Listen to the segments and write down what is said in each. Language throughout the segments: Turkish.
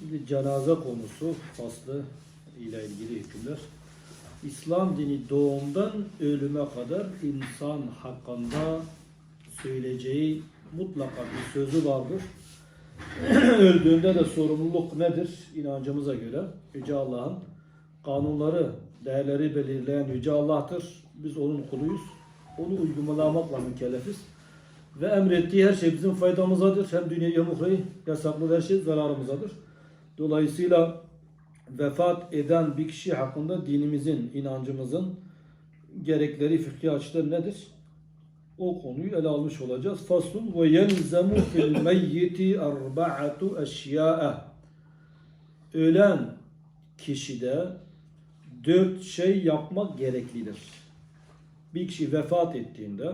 Şimdi cenaze konusu faslı ile ilgili hükümler. İslam dini doğumdan ölüme kadar insan hakkında söyleyeceği mutlaka bir sözü vardır. Öldüğünde de sorumluluk nedir? İnancımıza göre Yüce Allah'ın kanunları, değerleri belirleyen Yüce Allah'tır. Biz onun kuluyuz. Onu uygulamakla mükellefiz. Ve emrettiği her şey bizim faydamızadır. Hem dünya hem uhreyi yasakladığı her şey zararımızadır. Dolayısıyla vefat eden bir kişi hakkında dinimizin, inancımızın gerekleri fıkhi açıdan nedir? O konuyu ele almış olacağız. Faslun ve yelzemu fil meyyiti arba'atu eşya'a. Ölen kişide dört şey yapmak gereklidir. Bir kişi vefat ettiğinde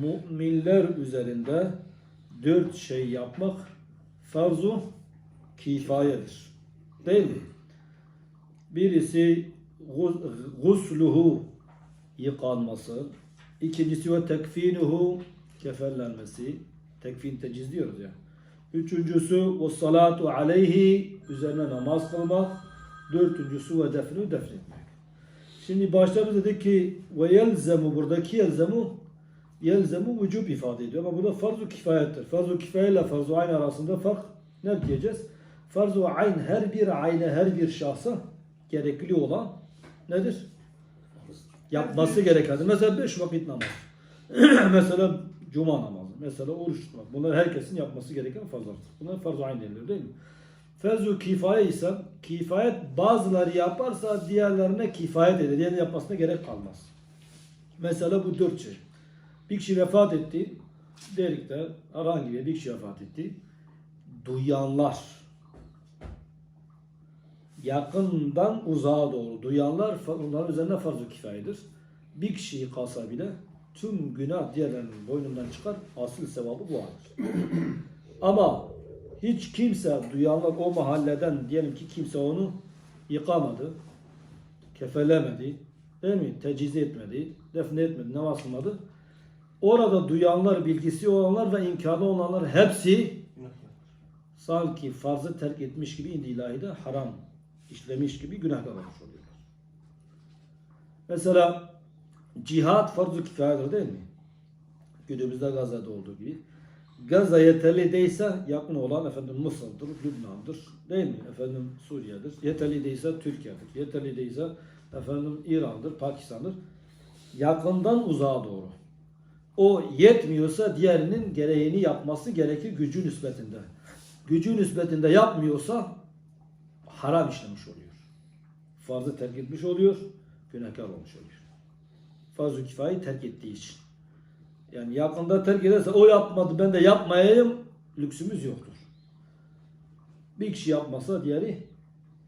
müminler üzerinde dört şey yapmak farzu kifayedir. Değil mi? Birisi gu- gusluhu yıkanması, ikincisi ve tekfinuhu kefenlenmesi, tekfin teciz diyoruz ya. Üçüncüsü ve salatu aleyhi üzerine namaz kılmak, dördüncüsü ve defnu defnetmek. Şimdi başta biz dedik ki ve yelzemu buradaki yelzemu yelzemu vücub ifade ediyor ama burada farz-ı kifayettir. Farz-ı kifaye ile farz-ı ayn arasında fark ne diyeceğiz? Farz-ı ayn her bir ayne her bir şahsa gerekli olan nedir? Yapması gereken. Mesela beş vakit namaz. mesela cuma namazı. Mesela oruç tutmak. Bunlar herkesin yapması gereken farzlardır. Bunlar farz-ı ayn denilir değil mi? Farz-ı kifaye ise kifayet bazıları yaparsa diğerlerine kifayet eder. Diğerinin yapmasına gerek kalmaz. Mesela bu dört şey. Bir kişi vefat etti. Derik de herhangi bir kişi vefat etti. Duyanlar yakından uzağa doğru duyanlar onların üzerine farz-ı kifayedir. Bir kişi yıkasa bile tüm günah diğerlerinin boynundan çıkar. Asıl sevabı bu alır. Ama hiç kimse duyanlar o mahalleden diyelim ki kimse onu yıkamadı, kefelemedi, değil mi? Teciz etmedi, defnetmedi, namaz kılmadı. Orada duyanlar, bilgisi olanlar ve imkanı olanlar hepsi sanki farzı terk etmiş gibi indi ilahide haram işlemiş gibi günahkar olmuş oluyorlar. Mesela cihat farz-ı kifayedir değil mi? Günümüzde Gazze'de olduğu gibi. Gazze yeterli değilse yakın olan efendim Mısır'dır, Lübnan'dır değil mi? Efendim Suriye'dir. Yeterli değilse Türkiye'dir. Yeterli değilse efendim İran'dır, Pakistan'dır. Yakından uzağa doğru. O yetmiyorsa diğerinin gereğini yapması gerekir gücü nispetinde. Gücü nispetinde yapmıyorsa haram işlemiş oluyor. Farzı terk etmiş oluyor, günahkar olmuş oluyor. Farz-ı kifayeyi terk ettiği için. Yani yakında terk ederse o yapmadı ben de yapmayayım lüksümüz yoktur. Bir kişi yapmasa diğeri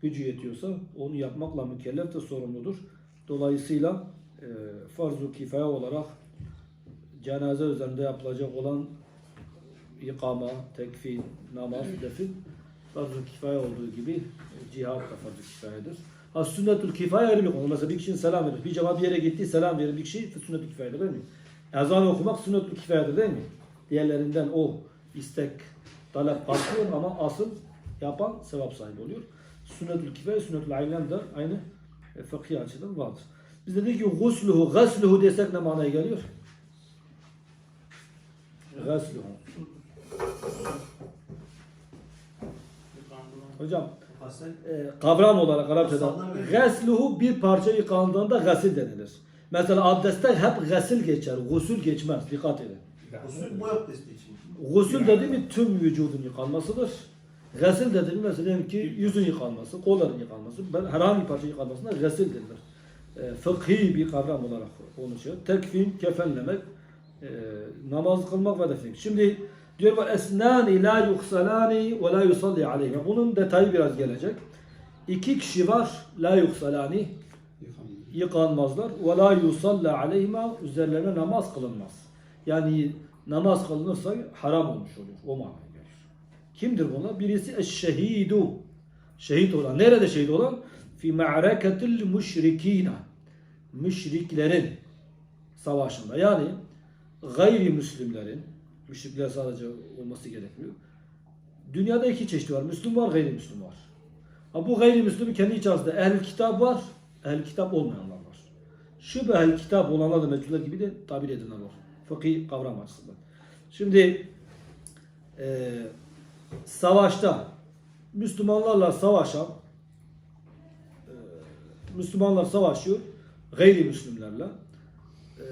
gücü yetiyorsa onu yapmakla mükellef de sorumludur. Dolayısıyla e, farz-ı kifaye olarak cenaze üzerinde yapılacak olan yıkama, tekfin, namaz, defin farz-ı kifaye olduğu gibi e, cihat da farz-ı kifayedir. Ha sünnetül kifaye ayrı bir konu. Mesela bir kişinin selam verir. Bir cemaat bir yere gitti selam verir bir kişi sünnetül kifayedir değil mi? Ezan okumak sünnetül kifayedir değil mi? Diğerlerinden o istek, talep kalkıyor ama asıl yapan sevap sahibi oluyor. Sünnetül kifaye, sünnetül aynen de aynı e, fıkhi açıdan vardır. Biz dedik ki gusluhu, gasluhu desek ne manaya geliyor? Gasluhu. Hocam e, kavram olarak Arapçada gasluhu bir parça yıkandığında gasil denilir. Mesela abdestte hep gasil geçer, gusül geçmez. Dikkat edin. Usul bu abdesti için. Gusül dedi mi tüm vücudun yıkanmasıdır. Gasil dedi mi mesela diyelim ki yüzün yıkanması, kolların yıkanması, herhangi bir parça yıkanmasına gasil denilir. E, fıkhi bir kavram olarak konuşuyor. Tekfin, kefenlemek, e, namaz kılmak ve defnek. Şimdi diyor var esnani la yuksalani ve la yusalli aleyhi. Bunun detayı biraz gelecek. İki kişi var la yuksalani yıkanmazlar. Ve la yusalli aleyhima üzerlerine namaz kılınmaz. Yani namaz kılınırsa haram olmuş oluyor. O manaya gelir. Kimdir bunlar? Birisi eşşehidu. Şehit olan. Nerede şehit olan? Fi ma'reketil müşrikina. Müşriklerin savaşında. Yani gayrimüslimlerin müşrikler sadece olması gerekmiyor. Dünyada iki çeşit var. Müslüm var, gayrimüslim var. Ha, bu gayrimüslim kendi içerisinde ehl kitap var, ehl kitap olmayanlar var. Şüphe ehl kitap olanlar da meçhuller gibi de tabir edilenler var. Fıkhi kavram açısından. Şimdi e, savaşta Müslümanlarla savaşan e, Müslümanlar savaşıyor gayrimüslimlerle. E,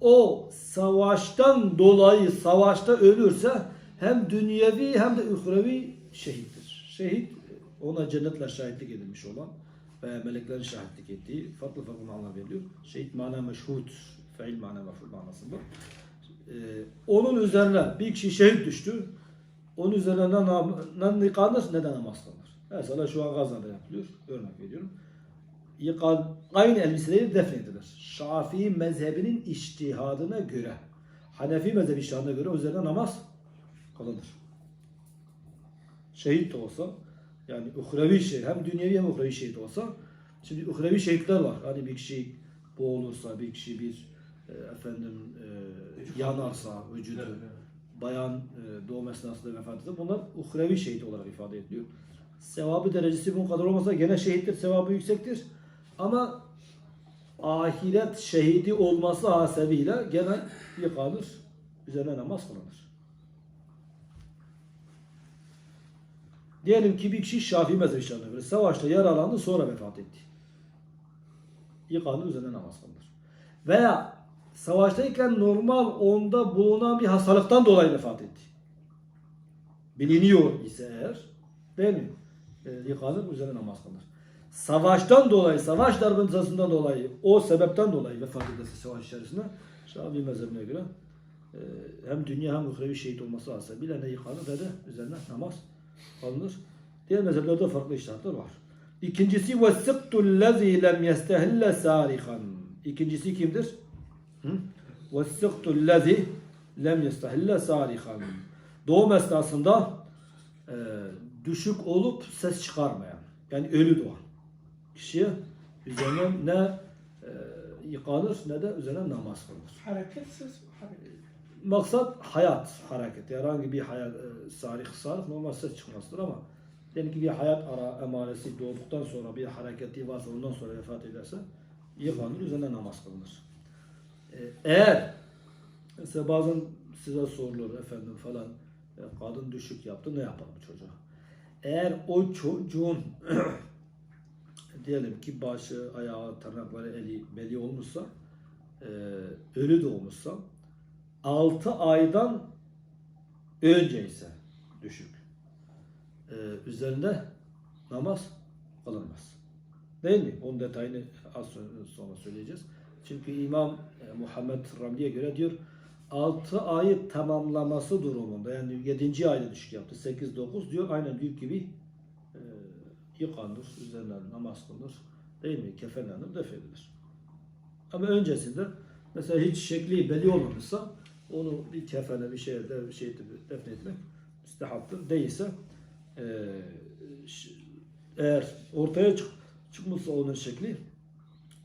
o savaştan dolayı savaşta ölürse hem dünyevi hem de uhrevi şehittir. Şehit ona cennetle şahitlik edilmiş olan veya meleklerin şahitlik ettiği farklı farklı manalar veriliyor. Şehit mana meşhut, feil mana meful manasında. Ee, onun üzerine bir kişi şehit düştü. Onun üzerine ne, ne ne de namaz kılınır. Mesela şu an Gazze'de yapılıyor. Örnek veriyorum. Yıkan, aynı elbiseleri defnedilir. Şafii mezhebinin iştihadına göre, Hanefi mezhebi iştihadına göre üzerine namaz kılınır. Şehit de olsa, yani uhrevi şehit, hem dünyevi hem uhrevi şehit olsa, şimdi uhrevi şehitler var. Hani bir kişi boğulursa, bir kişi bir e, efendim e, yanarsa vücudu, bayan e, doğum esnasında vefat eder. Bunlar uhrevi şehit olarak ifade ediliyor. Sevabı derecesi bunun kadar olmasa gene şehittir, sevabı yüksektir. Ama ahiret şehidi olması hasebiyle gene yıkanır, üzerine namaz kılınır. Diyelim ki bir kişi Şafii mezhebi işlerine göre savaşta yaralandı sonra vefat etti. Yıkanır üzerine namaz kılınır. Veya savaştayken normal onda bulunan bir hastalıktan dolayı vefat etti. Biliniyor ise eğer değil mi? E, yıkanır üzerine namaz kılınır. Savaştan dolayı, savaş darbıntasından dolayı, o sebepten dolayı vefat ederse savaş içerisinde Şafii mezhebine göre e, hem dünya hem uhrevi şehit olması hasebiyle ne yıkanır ne de üzerine namaz alınır. Diğer mezheplerde farklı iştahatlar var. İkincisi ve sıktul lezi lem yestehille sarihan. İkincisi kimdir? Ve sıktul lezi lem yestehille sarihan. Doğum esnasında e, düşük olup ses çıkarmayan. Yani ölü doğan kişiye üzerine ne e, yıkanır ne de üzerine namaz kılınır. Hareketsiz hareket. Maksat hayat, hareket. Herhangi bir hayat, e, sarih, sarih normal ses çıkmasıdır ama diyelim ki bir hayat ara emaresi doğduktan sonra bir hareketi varsa ondan sonra vefat ederse yıkanır, üzerine namaz kılınır. E, eğer mesela bazen size sorulur efendim falan e, kadın düşük yaptı ne yapalım çocuğa? Eğer o çocuğun diyelim ki başı, ayağı, tırnakları, eli, beli olmuşsa e, ölü doğmuşsa 6 aydan önce ise düşük. Ee, üzerinde namaz kılınmaz. Değil mi? Onun detayını az sonra söyleyeceğiz. Çünkü İmam e, Muhammed Ramli'ye göre diyor 6 ayı tamamlaması durumunda yani 7. ayda düşük yaptı. 8-9 diyor aynen büyük gibi e, yıkanır, üzerine namaz kılınır. Değil mi? Kefenlenir, defnedilir. Ama öncesinde mesela hiç şekli belli olmamışsa onu bir kefene bir şeye de bir şey defnetmek müstehaptır. Değilse ş- eğer ortaya çık, çıkmışsa onun şekli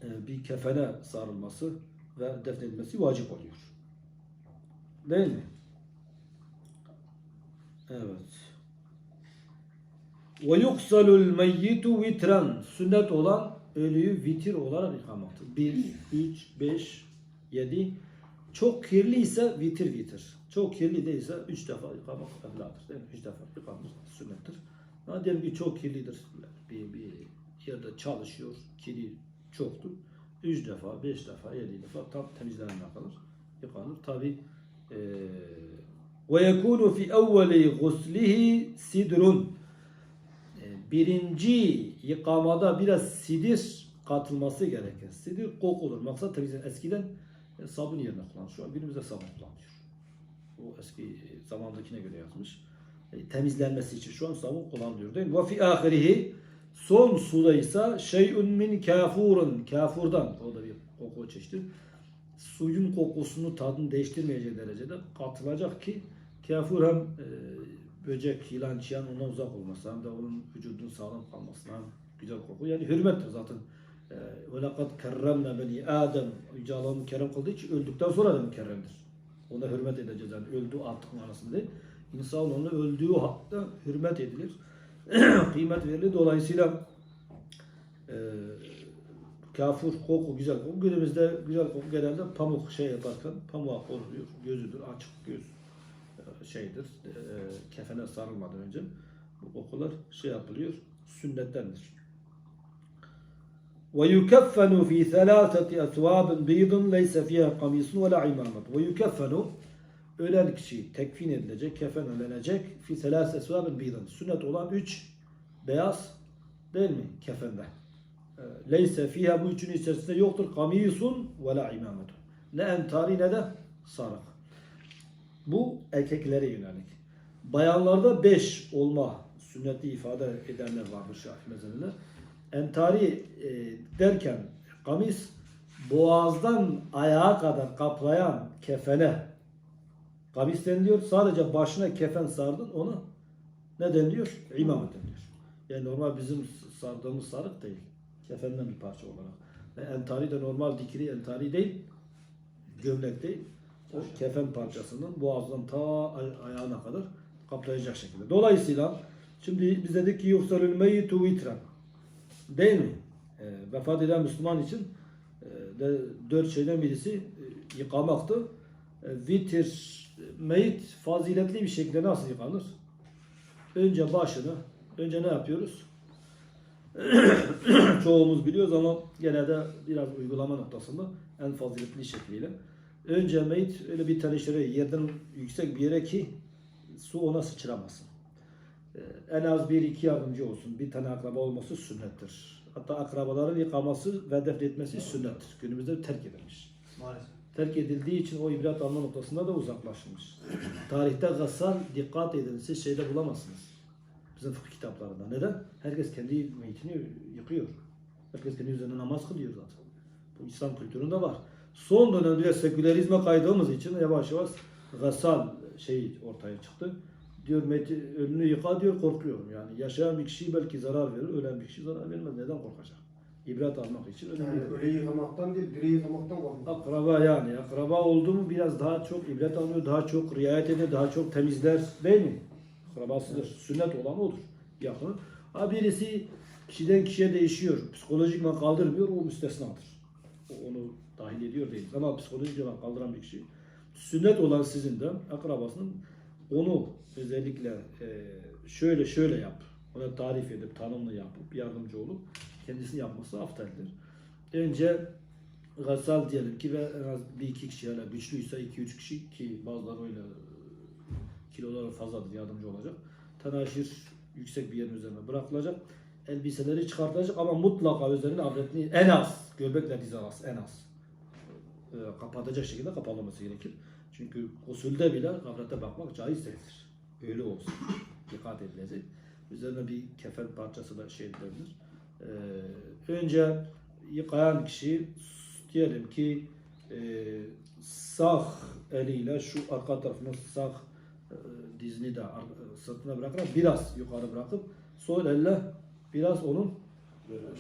eee, bir kefene sarılması ve defnedilmesi vacip oluyor. Değil mi? Evet. Ve yuksalul meyyitu vitren. Sünnet olan ölüyü vitir olarak yıkamaktır. 1, 3, 5, 7. Çok kirli ise vitir vitir. Çok kirli değilse 3 defa yıkamak evladır. Değil mi? 3 defa yıkamak sünnettir. Ama diyelim ki çok kirlidir. Bir, bir yerde çalışıyor. Kiri çoktur. 3 defa, 5 defa, 7 defa tam temizlenene kadar yıkanır. Tabi ve yekunu fi evveli guslihi sidrun birinci yıkamada biraz sidir katılması gerekir. Sidir kokulur. Maksat temizlen. Eskiden e, sabun yerine kullanılır. Şu an günümüzde sabun kullanılıyor. O eski e, zamandakine göre yazmış. E, temizlenmesi için şu an sabun kullanılıyor değil mi? Ve ahirihi son suda ise şey'un min kafurun. Kafurdan. O da bir koku çeşidi. Suyun kokusunu tadını değiştirmeyecek derecede katılacak ki kafur hem e, böcek, yılan, çıyan ondan uzak olması hem de onun vücudunun sağlam kalmasına güzel koku. Yani hürmettir zaten. Lekad kerremne beni Adem. Yüce Allah'ın kerem kıldığı için öldükten sonra da mükerremdir. Ona hürmet edeceğiz. Yani öldü artık manasında değil. İnsanoğlu öldüğü hatta hürmet edilir. kıymet verilir. Dolayısıyla e, kafur koku, güzel koku. Günümüzde güzel koku genelde pamuk şey yaparken pamuğa konuluyor. Gözüdür, açık göz şeydir. E, kefene sarılmadan önce bu kokular şey yapılıyor. Sünnettendir. ويكفن في ثلاثة أثواب بيض ليس فيها قميص ولا عمامة ويكفن ölen kişi tekfin edilecek, kefenlenecek fi selas esvabın bidın. Sünnet olan üç beyaz değil mi kefende? Ee, Leyse fiha bu üçün içerisinde yoktur kamisun ve la imametun. Ne entari ne de sarık. Bu erkeklere yönelik. Bayanlarda beş olma sünneti ifade edenler vardır Şafii mezhebinde. Entari e, derken kamis boğazdan ayağa kadar kaplayan kefene kamis deniliyor. Sadece başına kefen sardın onu ne deniliyor? İmamet deniliyor. Yani normal bizim sardığımız sarık değil. Kefenden bir parça olarak. Ve entari de normal dikili entari değil. Gömlek değil. O kefen parçasının boğazdan ta ay- ayağına kadar kaplayacak şekilde. Dolayısıyla şimdi biz dedik ki yuksalül meyyitu vitren. Değil mi? E, vefat eden Müslüman için e, de, dört şeyden birisi e, yıkamaktı. E, vitir, meyit faziletli bir şekilde nasıl yıkanır? Önce başını, önce ne yapıyoruz? Çoğumuz biliyoruz ama gene de biraz uygulama noktasında en faziletli şekliyle. Önce meyit öyle bir tane şöyle yerden yüksek bir yere ki su ona sıçramasın. Ee, En az bir iki yardımcı olsun. Bir tane akraba olması sünnettir. Hatta akrabaların yıkaması ve defnetmesi sünnettir. Günümüzde terk edilmiş. Maalesef. Terk edildiği için o ibret alma noktasında da uzaklaşılmış. Tarihte gassal dikkat edin siz şeyde bulamazsınız. Bizim fıkıh kitaplarında. Neden? Herkes kendi meyitini yıkıyor. Herkes kendi üzerine namaz kılıyor zaten. Bu İslam kültüründe var. Son dönemde sekülerizme kaydığımız için yavaş yavaş gassal şey ortaya çıktı. Diyor meyti, ölünü yıka diyor korkuyorum yani. Yaşayan bir kişi belki zarar verir, ölen bir kişi zarar vermez. Neden korkacak? İbret almak için önemli. Yani öyle yıkamaktan değil, diri yıkamaktan korkmak. Akraba yani. Akraba oldu mu biraz daha çok ibret alıyor, daha çok riayet ediyor, daha çok temizler değil mi? Akrabasıdır. Sünnet olan odur. Yakın. Ha birisi kişiden kişiye değişiyor. Psikolojik kaldırmıyor, o müstesnadır. O onu dahil ediyor değil. Ama psikolojik olarak kaldıran bir kişi. Sünnet olan sizin de akrabasının onu özellikle e, şöyle şöyle yap. Ona tarif edip tanımlı yapıp yardımcı olup kendisini yapması aftaldir. Önce Gassal diyelim ki ve en az bir iki kişi hala güçlüyse iki üç kişi ki bazıları öyle kiloları fazladır yardımcı olacak. Tenaşir yüksek bir yerin üzerine bırakılacak. Elbiseleri çıkartılacak ama mutlaka üzerine avretini en az göbekle diz arası en az e, kapatacak şekilde kapanması gerekir. Çünkü usulde bile avrete bakmak caiz değildir. Öyle olsun. Dikkat edilecek. Üzerine bir kefen parçası da şey edilebilir. Ee, önce yıkayan kişi diyelim ki e, sağ eliyle şu arka tarafına sağ e, dizini de ar- sırtına bırakarak biraz yukarı bırakıp sol elle biraz onun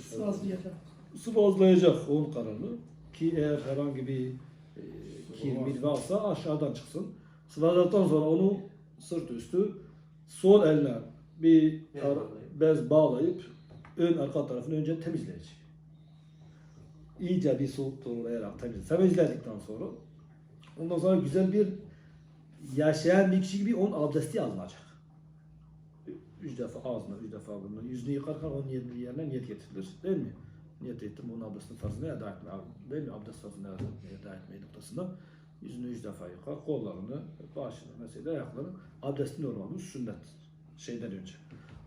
Sıvazlayacak. sıvazlayacak onun kararını ki eğer herhangi bir e, kir mil varsa aşağıdan çıksın. Sıvazladıktan sonra onu sırt üstü sol elle bir ar- bez bağlayıp ön arka tarafını önce temizleyecek. İyice bir su turlayarak temizle. Temizledikten sonra ondan sonra güzel bir yaşayan bir kişi gibi onun abdesti alınacak. Üç defa ağzına, üç defa burnuna, yüzünü yıkarken onun yerine niyet getirilir. Değil mi? Niyet ettim bunun abdestin farzını eda etme. Mi? Abdest farzını eda etme, eda etme noktasında. Yüzünü üç defa yıkar, kollarını, başını, mesela ayaklarını. Abdestin normalmiş, sünnet. Şeyden önce.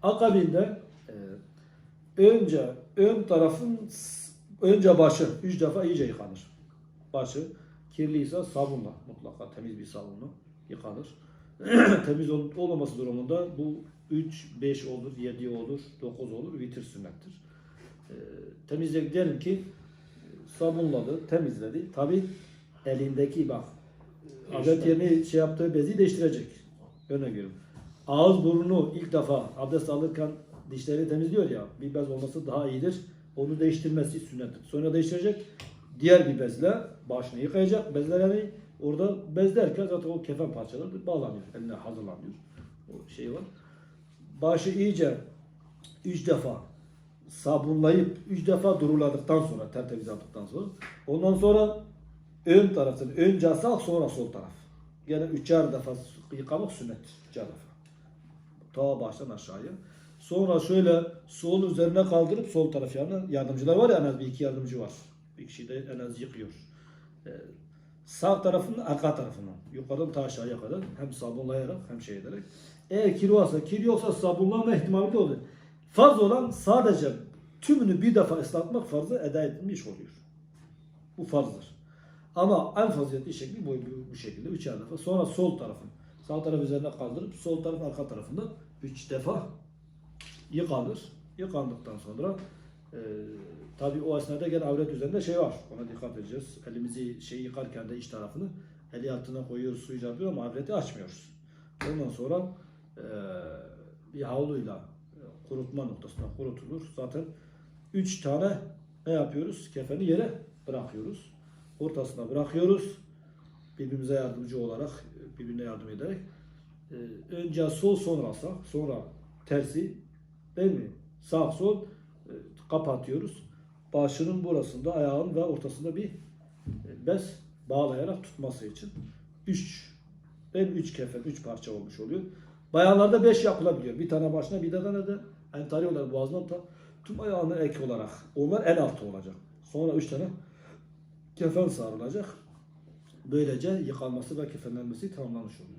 Akabinde e, önce ön tarafın önce başı üç defa iyice yıkanır. Başı kirliyse sabunla mutlaka temiz bir sabunla yıkanır. temiz ol- olmaması durumunda bu 3, 5 olur, 7 olur, 9 olur, vitir sünnettir. E, diyelim ki sabunladı, temizledi. Tabi elindeki bak adet yerini şey yaptığı bezi değiştirecek. Örnek veriyorum. Ağız burnunu ilk defa abdest alırken dişleri temizliyor ya bir bez olması daha iyidir. Onu değiştirmesi sünnettir. Sonra değiştirecek. Diğer bir bezle başını yıkayacak. Bezler yani orada bez derken zaten o kefen parçaları bağlanıyor. Eline hazırlanıyor. O şey var. Başı iyice üç defa sabunlayıp üç defa duruladıktan sonra tertemiz yaptıktan sonra ondan sonra ön tarafın önce sağ sonra sol taraf. Gene üçer defa yıkamak sünnet. Üçer defa. Ta baştan aşağıya. Sonra şöyle sol üzerine kaldırıp sol taraf yanına yardımcılar var ya en az bir iki yardımcı var. Bir kişi de en az yıkıyor. Ee, sağ tarafının arka tarafından yukarıdan ta aşağıya kadar hem sabunlayarak hem şey ederek. Eğer kir varsa kir yoksa sabunlama ihtimali de olur. Farz olan sadece tümünü bir defa ıslatmak farzı eda edilmiş oluyor. Bu farzdır. Ama en faziletli şekli bu, bu, bu şekilde üçer defa. Sonra sol tarafın sağ taraf üzerine kaldırıp sol taraf arka tarafında üç defa yıkanır. Yıkandıktan sonra e, tabi o esnada gene avret üzerinde şey var. Ona dikkat edeceğiz. Elimizi şey yıkarken de iç tarafını eli altına koyuyoruz, suyu yapıyor ama avreti açmıyoruz. Ondan sonra e, bir havluyla kurutma noktasına kurutulur. Zaten üç tane ne yapıyoruz? Kefeni yere bırakıyoruz. Ortasına bırakıyoruz. Birbirimize yardımcı olarak, birbirine yardım ederek. E, önce sol sonra sağ, sonra tersi değil mi? Sağ sol e, kapatıyoruz. Başının burasında, ayağın ve ortasında bir e, bez bağlayarak tutması için. Üç, değil mi? Üç kefen, üç parça olmuş oluyor. Bayanlarda beş yapılabiliyor. Bir tane başına bir tane de entari olarak boğazdan ta, tüm ayağına ek olarak. Onlar en altı olacak. Sonra üç tane kefen sarılacak. Böylece yıkanması ve kefenlenmesi tamamlanmış oluyor.